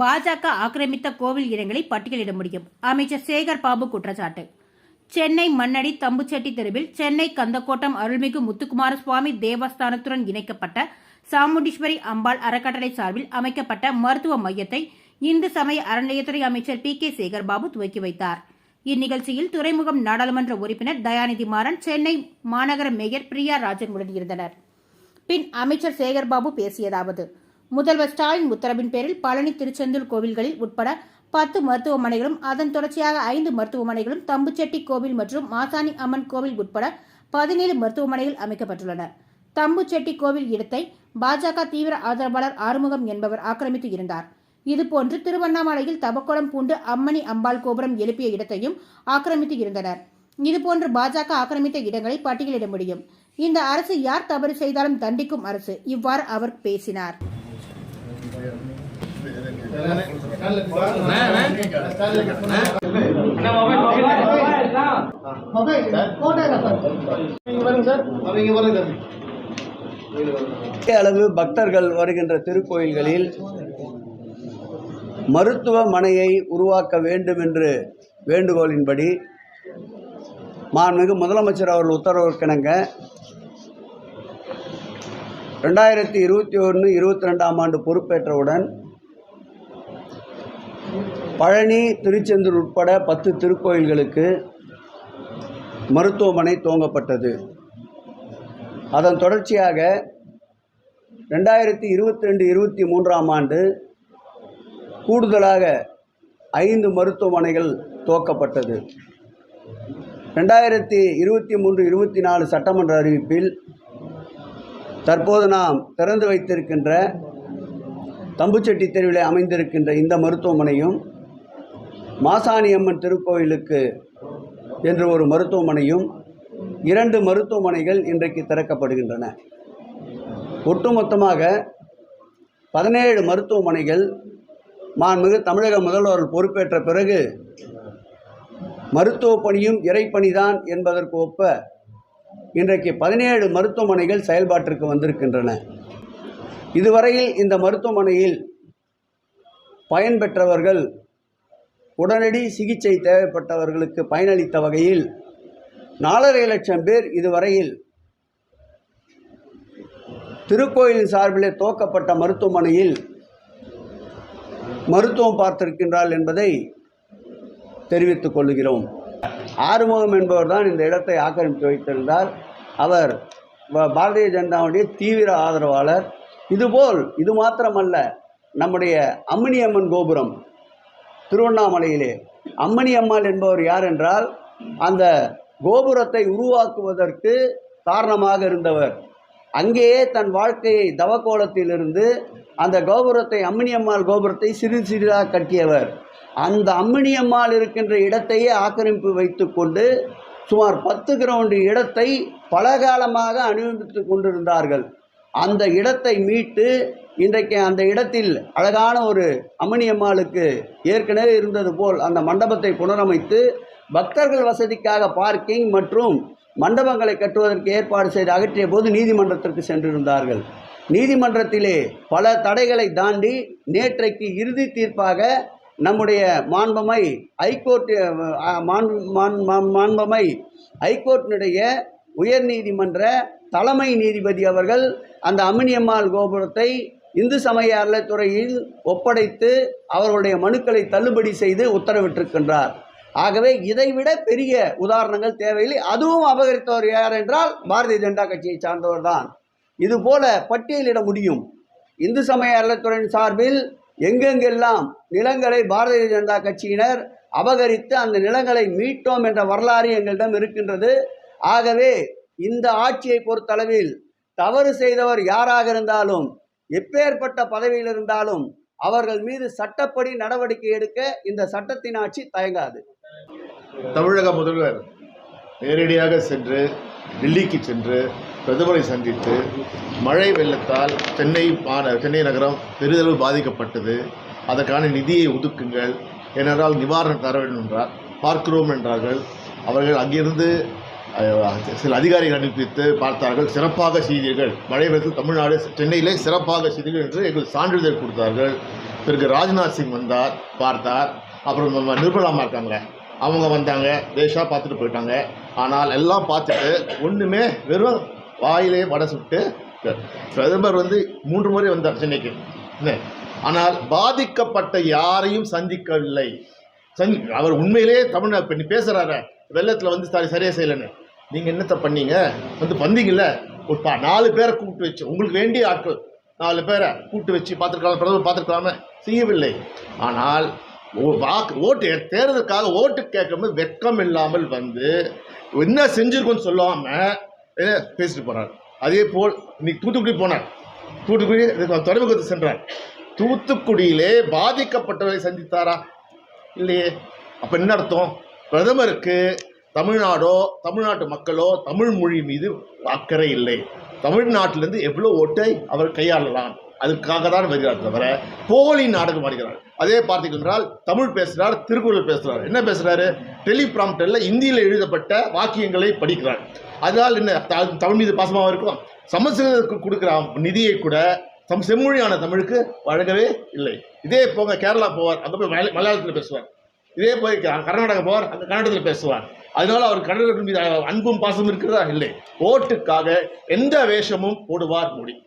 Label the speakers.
Speaker 1: பாஜக ஆக்கிரமித்த கோவில் இடங்களை பட்டியலிட முடியும். அமைச்சர் சேகர் பாபு குற்றச்சாட்டு. சென்னை மண்ணடி தம்புச்செட்டி தெருவில் சென்னை கந்தக்கோட்டம் அருள்மிகு முத்துக்குமார சுவாமி தேவஸ்தானத்துடன் இணைக்கப்பட்ட சாமுண்டீஸ்வரி அம்பாள் அறக்கட்டளை சார்பில் அமைக்கப்பட்ட மருத்துவ மையத்தை இந்து சமய அறநிலையத்துறை அமைச்சர் பி கே சேகர்பாபு துவக்கி வைத்தார். இந்நிகழ்ச்சியில் துறைமுகம் நாடாளுமன்ற உறுப்பினர் தயாநிதி மாறன் சென்னை மாநகர மேயர் பிரியா ராஜன் உடன் இருந்தனர் பின் அமைச்சர் சேகர்பாபு பேசியதாவது முதல்வர் ஸ்டாலின் உத்தரவின் பேரில் பழனி திருச்செந்தூர் கோவில்களில் உட்பட பத்து மருத்துவமனைகளும் அதன் தொடர்ச்சியாக ஐந்து மருத்துவமனைகளும் தம்புச்செட்டி கோவில் மற்றும் மாசாணி அம்மன் கோவில் உட்பட பதினேழு மருத்துவமனைகள் அமைக்கப்பட்டுள்ளன. தம்புச்செட்டி கோவில் இடத்தை பாஜக தீவிர ஆதரவாளர் ஆறுமுகம் என்பவர் ஆக்கிரமித்து இருந்தார். இதுபோன்று திருவண்ணாமலையில் தபக்குளம் பூண்டு அம்மணி அம்பாள் கோபுரம் எழுப்பிய இடத்தையும் ஆக்கிரமித்து இருந்தனர். இதுபோன்று பாஜக ஆக்கிரமித்த இடங்களை பட்டியலிட முடியும். இந்த அரசு யார் தவறு செய்தாலும் தண்டிக்கும் அரசு. இவ்வாறு அவர் பேசினார்.
Speaker 2: அளவு பக்தர்கள் வருகின்ற திருக்கோயில்களில் மருத்துவமனையை உருவாக்க வேண்டும் என்று வேண்டுகோளின்படி மாண்புமிகு முதலமைச்சர் அவர்கள் உத்தரவிற்கிணங்க ரெண்டாயிரத்தி இருபத்தி ஒன்று இருபத்தி ரெண்டாம் ஆண்டு பொறுப்பேற்றவுடன் பழனி திருச்செந்தூர் உட்பட பத்து திருக்கோயில்களுக்கு மருத்துவமனை துவங்கப்பட்டது. அதன் தொடர்ச்சியாக ரெண்டாயிரத்தி இருபத்தி ரெண்டு இருபத்தி மூன்றாம் ஆண்டு கூடுதலாக ஐந்து மருத்துவமனைகள் துவக்கப்பட்டது. ரெண்டாயிரத்தி இருபத்தி மூன்று இருபத்தி நாலு சட்டமன்ற அறிவிப்பில் தற்போது நாம் திறந்து வைத்திருக்கின்ற தம்புச்செட்டி தெருவிலே அமைந்திருக்கின்ற இந்த மருத்துவமனையும் மாசாணியம்மன் திருக்கோயிலுக்கு என்று ஒரு மருத்துவமனையும் இரண்டு மருத்துவமனைகள் இன்றைக்கு திறக்கப்படுகின்றன. ஒட்டுமொத்தமாக பதினேழு மருத்துவமனைகள் மாண்புமிகு தமிழக முதல்வர் பொறுப்பேற்ற பிறகு மருத்துவ பணியும் இறைப்பணிதான் என்பதற்கு ஒப்ப இன்றைக்கு பதினேழு மருத்துவமனைகள் செயல்பாட்டிற்கு வந்திருக்கின்றன. இதுவரையில் இந்த மருத்துவமனையில் பயன்பெற்றவர்கள் உடனடி சிகிச்சை தேவைப்பட்டவர்களுக்கு பயனளித்த வகையில் நாலரை லட்சம் பேர் இதுவரையில் திருக்கோயிலின் சார்பிலே துவக்கப்பட்ட மருத்துவமனையில் மருத்துவம் பார்த்திருக்கின்றார் என்பதை தெரிவித்துக் கொள்கிறோம். ஆறுமுகம் என்பவர் தான் இந்த இடத்தை ஆக்கிரமித்து வைத்திருந்தார். அவர் ப- பாரதிய ஜனதாவுடைய தீவிர ஆதரவாளர். இதுபோல் இது மாத்திரமல்ல நம்முடைய அம்மணியம்மன் கோபுரம் திருவண்ணாமலையிலே. அம்மணியம்மாள் என்பவர் யார் என்றால் அந்த கோபுரத்தை உருவாக்குவதற்கு காரணமாக இருந்தவர். அங்கேயே தன் வாழ்க்கையை தவக்கோலத்திலிருந்து அந்த கோபுரத்தை அம்மணியம்மாள் கோபுரத்தை சிறு சிறிதாக கட்டியவர். அந்த அம்மினியம்மாள் இருக்கின்ற இடத்தையே ஆக்கிரமிப்பு வைத்துக்கொண்டு சுமார் பத்து கிரவுண்டு இடத்தை பல காலமாக அனுபவித்து கொண்டிருந்தார்கள். அந்த இடத்தை மீட்டு இன்றைக்கு அந்த இடத்தில் அழகான ஒரு அம்மினியம்மாளுக்கு ஏற்கனவே இருந்தது போல் அந்த மண்டபத்தை புனரமைத்து பக்தர்கள் வசதிக்காக பார்க்கிங் மற்றும் மண்டபங்களை கட்டுவதற்கு ஏற்பாடு செய்து அகற்றிய போது நீதிமன்றத்திற்கு சென்றிருந்தார்கள். நீதிமன்றத்திலே பல தடைகளை தாண்டி நேற்றைக்கு இறுதி தீர்ப்பாக நம்முடைய மாண்பமை ஐகோர்ட் மாண்- மாண்- மாண்பமை ஐகோர்ட்டினுடைய உயர்நீதிமன்ற தலைமை நீதிபதி அவர்கள் அந்த அம்மினியம்மாள் கோபுரத்தை இந்து சமய அறத்துறையில் ஒப்படைத்து அவர்களுடைய மனுக்களை தள்ளுபடி செய்து உத்தரவிட்டிருக்கின்றார். ஆகவே இதைவிட பெரிய உதாரணங்கள் தேவையில்லை. அதுவும் அபகரித்தவர் யார் என்றால் பாரதிய ஜனதா கட்சியை சார்ந்தவர் தான் இதுபோல பட்டியலிட முடியும். இந்து சமய அறத்துறையின் சார்பில் எங்கெங்கெல்லாம் நிலங்களை பாரதிய ஜனதா கட்சியினர் அபகரித்து அந்த நிலங்களை மீட்டோம் என்ற வரலாறு எங்களிடம் இருக்கின்றது. ஆகவே இந்த ஆட்சியை பொறுத்தளவில் தவறு செய்தவர் யாராக இருந்தாலும் எப்பேற்பட்ட பதவியில் இருந்தாலும் அவர்கள் மீது சட்டப்படி நடவடிக்கை எடுக்க இந்த சட்டத்தின் ஆட்சி தயங்காது.
Speaker 3: தமிழக முதல்வர் நேரடியாக சென்று டெல்லிக்கு சென்று பிரதமரை சந்தித்து மழை வெள்ளத்தால் சென்னை மாந சென்னை நகரம் பெரிதளவு பாதிக்கப்பட்டது. அதற்கான நிதியை ஒதுக்குங்கள். ஏனென்றால் நிவாரணம் தர வேண்டும் என்றார். பார்க்கிறோம் என்றார்கள். அவர்கள் அங்கிருந்து சில அதிகாரிகள் அனுப்பித்து பார்த்தார்கள். சிறப்பாக செய்தீர்கள். மழை வெள்ளத்தில் தமிழ்நாடு சென்னையிலே சிறப்பாக செய்தீர்கள் என்று எங்களுக்கு சான்றிதழ் கொடுத்தார்கள். பிறகு ராஜ்நாத் சிங் வந்தார் பார்த்தார். அப்புறம் நம்ம இருக்காங்க. அவங்க வந்தாங்க. ரேஷா பார்த்துட்டு போயிட்டாங்க. ஆனால் எல்லாம் பார்த்துட்டு ஒன்றுமே வெறும் வாயிலே வடை சுட்டு பிரதமர் வந்து மூன்று முறை வந்தார் சென்னைக்கு. என்ன? ஆனால் பாதிக்கப்பட்ட யாரையும் சந்திக்கவில்லை. சந்தி அவர் உண்மையிலே தமிழ்நாடு பண்ணி பேசுகிறாரு வெள்ளத்தில் வந்து சாரி சரியாக செய்யலைன்னு. நீங்கள் என்னத்த பண்ணீங்க? வந்து வந்தீங்கல்ல? ஒரு பா நாலு பேரை கூப்பிட்டு வச்சு உங்களுக்கு வேண்டிய ஆட்கள் நாலு பேரை கூப்பிட்டு வச்சு பார்த்துருக்கலாம்? பிரதமர் பார்த்துருக்கலாமே? செய்யவில்லை. ஆனால் ஓ- வாக்கு ஓட்டு தேர்தலுக்காக ஓட்டு கேட்கும்போது வெட்கம் இல்லாமல் வந்து என்ன செஞ்சுருக்கோன்னு சொல்லாமல் பேசிட்டு போகிறார் அதே போல் இன்னைக்கு தூத்துக்குடி போனார். தூத்துக்குடி இதுக்கு துறைமுகத்துக்கு சென்றார். தூத்துக்குடியிலே பாதிக்கப்பட்டவரை சந்தித்தாரா? இல்லையே. அப்போ என்ன அர்த்தம்? பிரதமருக்கு தமிழ்நாடோ தமிழ்நாட்டு மக்களோ தமிழ் மொழி மீது அக்கறை இல்லை. தமிழ்நாட்டிலிருந்து எவ்வளோ ஓட்டை அவர் கையாளலாம்? அதுக்காக தான் வருகிறார் தவிர போலி நாடகம் வருகிறார் அதே பார்த்தீங்கன்றால் தமிழ் பேசுகிறார் திருக்குறள் பேசுகிறார் என்ன பேசுகிறாரு டெலிபிராம்டரில் இந்தியில் எழுதப்பட்ட வாக்கியங்களை படிக்கிறார். அதனால் என்ன? தமிழ் மீது பாசமாக இருக்கும். சமஸ்கிருதத்துக்கு கொடுக்குற நிதியை கூட தம் செம்மொழியான தமிழுக்கு வழங்கவே இல்லை. இதே போங்க கேரளா போவார் அங்கே போய் மலை- மலையாளத்தில் பேசுவார். இதே போய் கர்நாடகா போவார் அங்கே கன்னடத்தில் பேசுவார். அதனால அவர் கன்னடர்கள் மீது அன்பும் பாசமும் இருக்கிறதா? இல்லை. ஓட்டுக்காக எந்த வேஷமும் போடுவார் மோடி